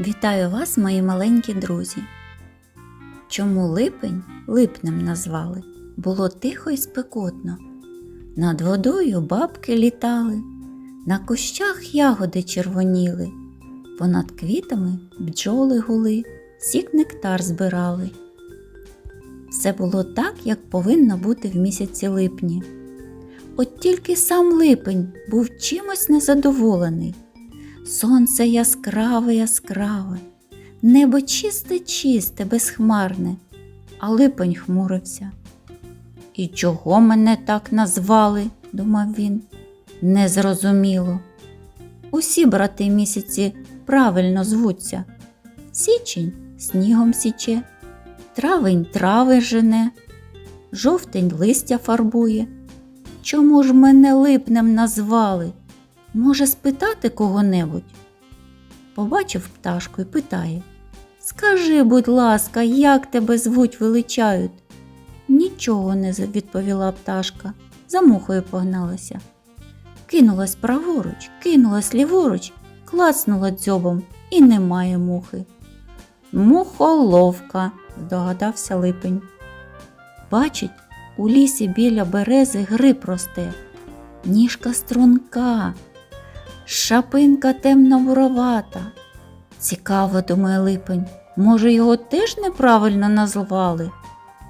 Вітаю вас, мої маленькі друзі. Чому липень липнем назвали? Було тихо і спекотно. Над водою бабки літали, на кущах ягоди червоніли, понад квітами бджоли гули, сік нектар збирали. Все було так, як повинно бути в місяці липні. От тільки сам липень був чимось незадоволений. Сонце яскраве, яскраве, небо чисте, чисте, безхмарне, а липень хмурився. І чого мене так назвали, думав він, незрозуміло. Усі брати місяці правильно звуться. Січень снігом січе, травень трави жене, жовтень листя фарбує. Чому ж мене липнем назвали? Може, спитати кого-небудь? Побачив пташку і питає Скажи, будь ласка, як тебе звуть величають? Нічого не відповіла пташка, за мухою погналася. Кинулась праворуч, кинулась ліворуч, клацнула дзьобом і немає мухи. Мухоловка, здогадався липень. Бачить, у лісі біля берези гриб росте, ніжка струнка, шапинка темно-буровата. Цікаво, думає липень, може, його теж неправильно назвали?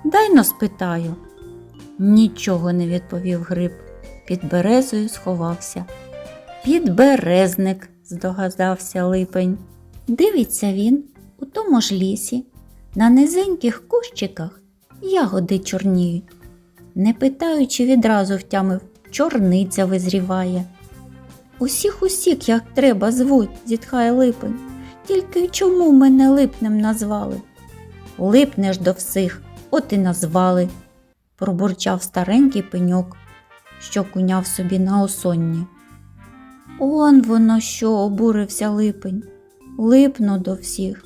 Дай но спитаю. Нічого не відповів гриб. Під березою сховався. Підберезник, здогадався липень. Дивиться він у тому ж лісі, на низеньких кущиках ягоди чорніють. Не питаючи, відразу втямив, чорниця визріває. Усіх усіх, як треба, звуть, зітхає липень. Тільки чому мене липнем назвали? Липнеш до всіх, от і назвали, пробурчав старенький пеньок, що куняв собі на осонні. Он воно що, обурився липень, липну до всіх.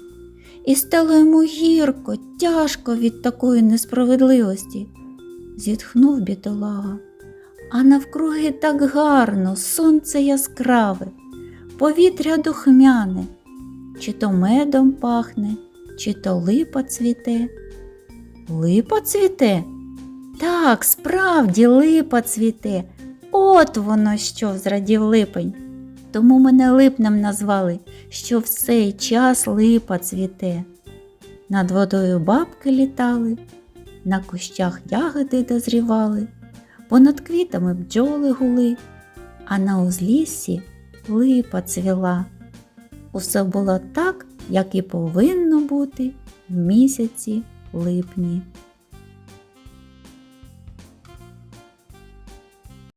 І стало йому гірко, тяжко від такої несправедливості. Зітхнув бідолага. А навкруги так гарно, сонце яскраве, повітря духмяне, чи то медом пахне, чи то липа цвіте. Липа цвіте? Так, справді липа цвіте. От воно що, зрадів липень. Тому мене липнем назвали, що в цей час липа цвіте. Над водою бабки літали, на кущах ягоди дозрівали, понад квітами бджоли гули, а на узліссі липа цвіла. Усе було так, як і повинно бути в місяці липні.